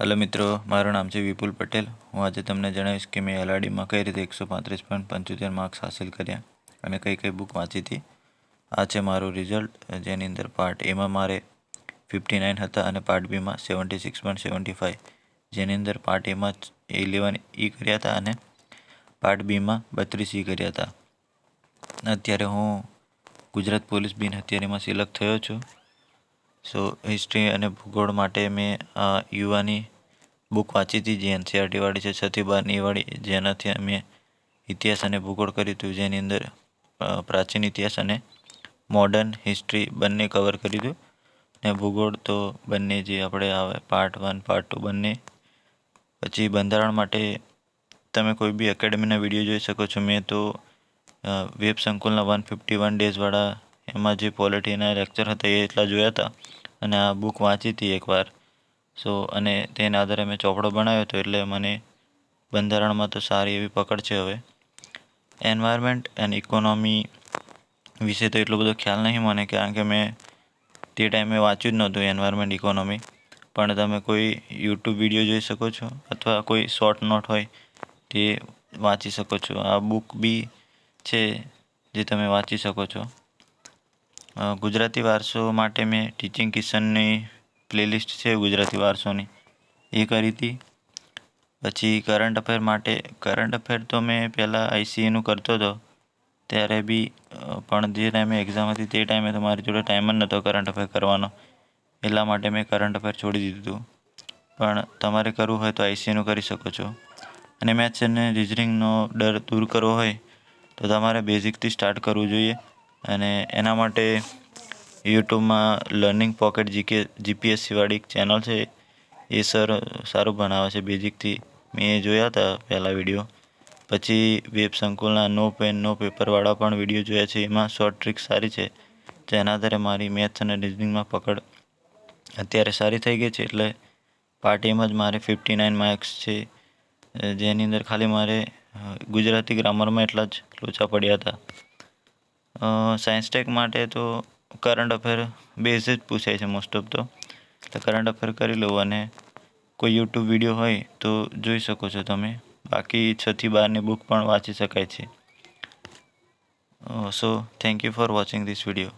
Hello મિત્રો, મારું નામ છે વિપુલ પટેલ. હું આજે તમને જણાવીશ કે મેં એલઆરડીમાં કઈ રીતે એકસો પાંત્રીસ પોઈન્ટ પંચોતેર માર્ક્સ હાસિલ કર્યા અને કઈ કઈ બુક વાંચી હતી. આ છે મારું રિઝલ્ટ જેની અંદર પાર્ટ એમાં મારે ફિફ્ટી નાઇન હતા અને part બીમાં seventy six point seventy five જેની અંદર પાર્ટ એમાં ઇલેવન ઈ કર્યા હતા અને પાર્ટ બીમાં બત્રીસ ઈ કર્યા હતા. અત્યારે હું ગુજરાત પોલીસ બિન હથિયારીમાં સિલેક્ટ થયો છું. સો હિસ્ટ્રી અને ભૂગોળ માટે મેં યુવાની બુક વાંચી હતી, જે એનસીઆરટીવાળી છે, છથી બારની વાળી, જેનાથી અમે ઇતિહાસ અને ભૂગોળ કર્યું હતું, જેની અંદર પ્રાચીન ઇતિહાસ અને મોડર્ન હિસ્ટ્રી બંને કવર કર્યું હતું. ને ભૂગોળ તો બંને જે આપણે આવે પાર્ટ વન પાર્ટ ટુ બંને, પછી બંધારણ માટે તમે કોઈ બી એકેડમીના વીડિયો જોઈ શકો છો. મેં તો વેબ સંકુલના વન ફિફ્ટી વન ડેઝવાળા એમાં જે પોલિટીના લેક્ચર હતા એ એટલા જોયા હતા અને આ બુક વાંચી હતી એકવાર. સો અને તેના આધારે મેં ચોપડો બનાવ્યો હતો એટલે મને બંધારણમાં તો સારી એવી પકડ છે હવે. એન્વાયરમેન્ટ એન્ડ ઇકોનોમી વિશે તો એટલો બધો ખ્યાલ નહીં મને, કારણ કે મેં તે ટાઈમે વાંચ્યું જ નહોતું એન્વાયરમેન્ટ ઇકોનોમી પણ તમે કોઈ યુટ્યુબ વીડિયો જોઈ શકો છો અથવા કોઈ શોર્ટ નોટ હોય તે વાંચી શકો છો. આ બુક બી છે જે તમે વાંચી શકો છો. ગુજરાતી વારસો માટે મેં ટીચિંગ કિશનની પ્લેલિસ્ટ છે ગુજરાતી વારસોની. એ કરી હતી. પછી કરંટ અફેર માટે કરંટ અફેર તો મેં પહેલાં આઈસીએનું કરતો હતો. ત્યારે બી પણ જે ટાઈમે એક્ઝામ હતી તે ટાઈમે તો મારી જોડે ટાઈમ જ નહોતો કરંટ અફેર કરવાનો. એટલા માટે મેં કરંટ અફેર છોડી દીધું પણ તમારે કરવું હોય તો આઈસીએનું કરી શકો છો. અને મેથ્સ અને રિઝનિંગનો ડર દૂર કરવો હોય, તો તમારે બેઝિકથી સ્ટાર્ટ કરવું જોઈએ. અને એના માટે યુટ્યુબમાં લર્નિંગ પોકેટ જીકે જીપીએસસી વાળી એક ચેનલ છે, એ સર સારું ભણાવે છે. બેઝિકથી મેં જોયા હતા પહેલાં વીડિયો. પછી વેબ સંકુલના નો પેન, નો પેપરવાળા પણ વીડિયો જોયા છે. એમાં શોર્ટ ટ્રિક સારી છે. જેના આધારે મારી મેથ્સ અને રિઝનિંગમાં પકડ અત્યારે સારી થઈ ગઈ છે. એટલે પાર્ટીમાં જ મારે ફિફ્ટી નાઇન માર્ક્સ છે. જેની અંદર ખાલી મારે ગુજરાતી ગ્રામરમાં એટલા જ લોચા પડ્યા હતા. સાયન્સ ટેક માટે તો કરંટ અફેર બેઝ જ પૂછાય છે મોસ્ટ ઓફ તો. એટલે કરંટ અફેર કરી લઉં અને કોઈ યુટ્યુબ વીડિયો હોય તો જોઈ શકો છો તમે. બાકી છથી બારની બુક પણ વાંચી શકાય છે. So thank you for watching this video